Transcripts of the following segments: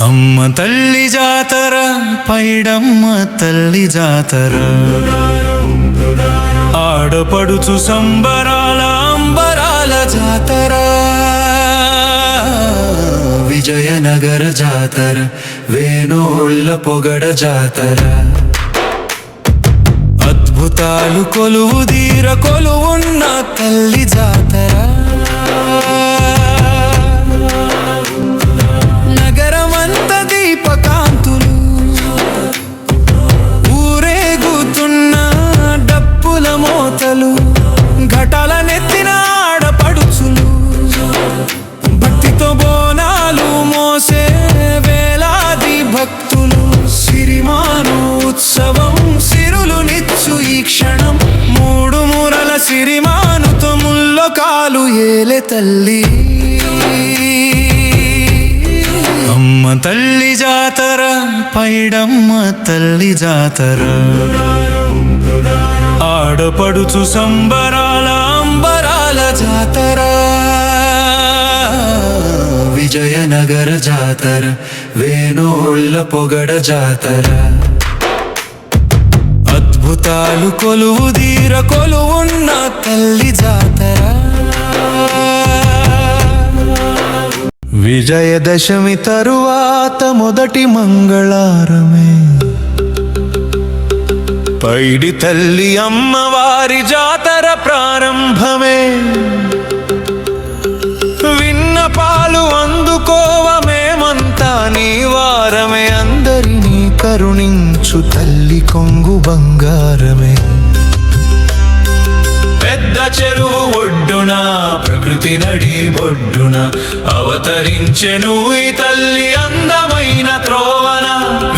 అమ్మ తల్లి జాతర పైడమ్మ తల్లి జాతర. ఆడపడుచు సంబరాల అంబరాల జాతర. విజయనగర జాతర వేణోళ్ళ పొగడ జాతర. అద్భుతాలు కొలువు దీర కొలువున్న తల్లి జాతర. సిరిమాను ఉత్సవం సిరులు నిచ్చు ఈ క్షణం. మూడు మూరల సిరిమాను ముల్లో కాలు ఏలే తల్లి. అమ్మ తల్లి జాతర పైడమ్మ తల్లి జాతర. ఆడపడుచు సంబరాల అంబరాల జాతర. విజయనగర జాతర వేణోళ్ళ పొగడ జాతర. అద్భుతాలు కొలువు దీర కొలువున్న తల్లి జాతర. విజయదశమి తరువాత మొదటి మంగళారమే. పైడి తల్లి అమ్మవారి జాతర ప్రారంభమే. విన్నపాలు అందుకోవమేమంతా నీ వారమే. అందరినీ కరుణించు తల్లి కొంగు బంగారమే. పెద్ద చెరువు ఒడ్డున ప్రకృతి నడి బొడ్డున అవతరించెను ఈ తల్లి అందమైన త్రోవన.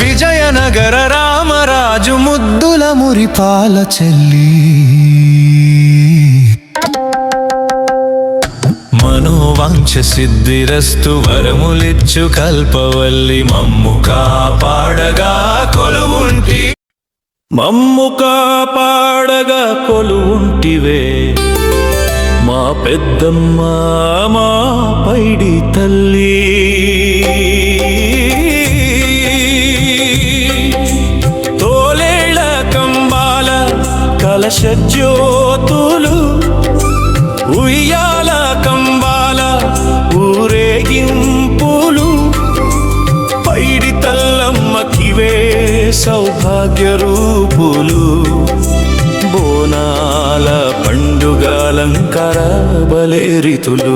విజయనగర రామరాజు ముద్దుల మురిపాల చెల్లి. సిద్ధిరస్తు వరములిచ్చు కల్పవల్లి మమ్ము కాపాడగా కొలువుంటి. మమ్ము కాపాడగా కొలువుంటివే. మా పెద్దమ్మ మా పైడి తల్లి. తోలేళ్ళ కంబాల కలశజ్యో సౌభాగ్య రూపులు బోనాల పండుగలంకర బలేరితులు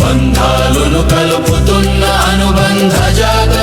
బంధాలను కలుపుతున్న అనుబంధ జాగ